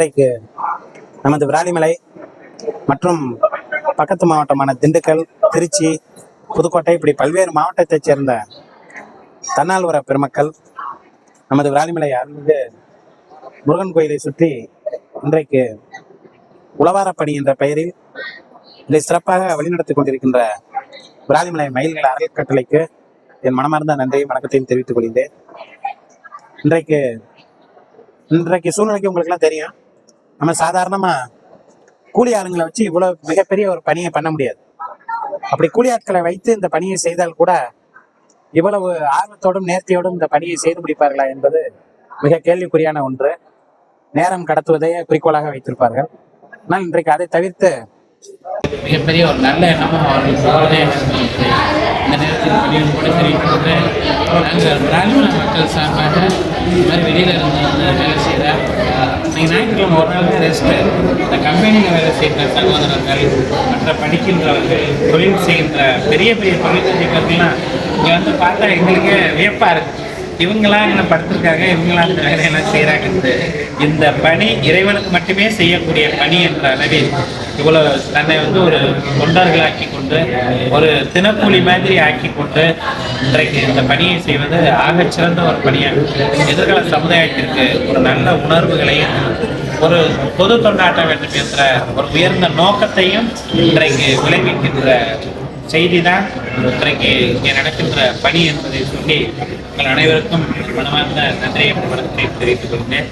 இன்றைக்கு நமது விராலிமலை மற்றும் பக்கத்து மாவட்டமான திண்டுக்கல் திருச்சி புதுக்கோட்டை இப்படி பல்வேறு மாவட்டத்தைச் சேர்ந்த தன்னால்வர பெருமக்கள் நமது விராலிமலை அருள்மிகு முருகன் கோயிலை சுற்றி இன்றைக்கு உளவாரப்பணி என்ற பெயரில் இதை சிறப்பாக வழிநடத்திக் கொண்டிருக்கின்ற விராலிமலை மயில்கள் அறக்கட்டளைக்கு என் மனமார்ந்த நன்றியும் வணக்கத்தையும் தெரிவித்துக் கொள்கிறேன் இன்றைக்கு இன்றைக்கு சூழ்நிலைக்கு உங்களுக்கு எல்லாம் தெரியும். நம்ம சாதாரணமா கூலி ஆளுங்களை வச்சு இவ்வளவு மிகப்பெரிய ஒரு பணியை பண்ண முடியாது. அப்படி கூலி ஆட்களை வைத்து இந்த பணியை செய்தால் கூட இவ்வளவு ஆர்வத்தோடும் நேர்த்தியோடும் இந்த பணியை செய்து முடிப்பார்களா என்பது மிக கேள்விக்குறியான ஒன்று. நேரம் கடத்துவதையே குறிக்கோளாக வைத்திருப்பார்கள். ஆனால் இன்றைக்கு அதை தவிர்த்து மிகப்பெரிய ஒரு நல்ல எண்ணமும் அவர்கள் உள்ளதே இந்த நேரத்தில் கூட தெரிவிக்கிறது நாங்கள் பிராமண மக்கள் சார்பாக இந்த மாதிரி வெளியில் இருந்து வேலை செய்கிற நீங்கள் ஞாயிற்றுக்கிழமை ஒரு நாள் தான் ரெஸ்ட்டு இந்த கம்பெனியில் வேலை செய்கிற சகோதரர்கள் மற்ற படிக்கின்றவர்கள் தொழில் செய்கின்ற பெரிய பெரிய தொழில் செய்கிறவர்கள்லாம் இங்கே வந்து பார்த்தா எங்களுக்கு வியப்பாக இருக்குது இவங்களாம் என்ன படுத்திருக்காங்க இவங்களாம் இந்த வேலையெல்லாம் செய்கிறாங்கன்ட்டு இந்த பணி இறைவனுக்கு மட்டுமே செய்யக்கூடிய பணி என்ற அளவில் இவ்வளவு தன்னை வந்து ஒரு தொண்டர்களாக்கி கொண்டு ஒரு தினக்கூலி மாதிரி ஆக்கி கொண்டு இன்றைக்கு இந்த பணியை செய்வது ஆகச்சிறந்த ஒரு பணியாக எதிர்கால சமுதாயத்திற்கு ஒரு நல்ல உணர்வுகளையும் ஒரு பொது தொண்டாட்டம் என்று பேசுகிற ஒரு உயர்ந்த நோக்கத்தையும் இன்றைக்கு விளைவிக்கின்ற செய்தி தான் இன்றைக்கு இங்கே நடக்கின்ற பணி என்பதை சொல்லி உங்கள் அனைவருக்கும் மனமார்ந்த நன்றியை வணக்கத்தை தெரிவித்துக் கொள்கிறேன்.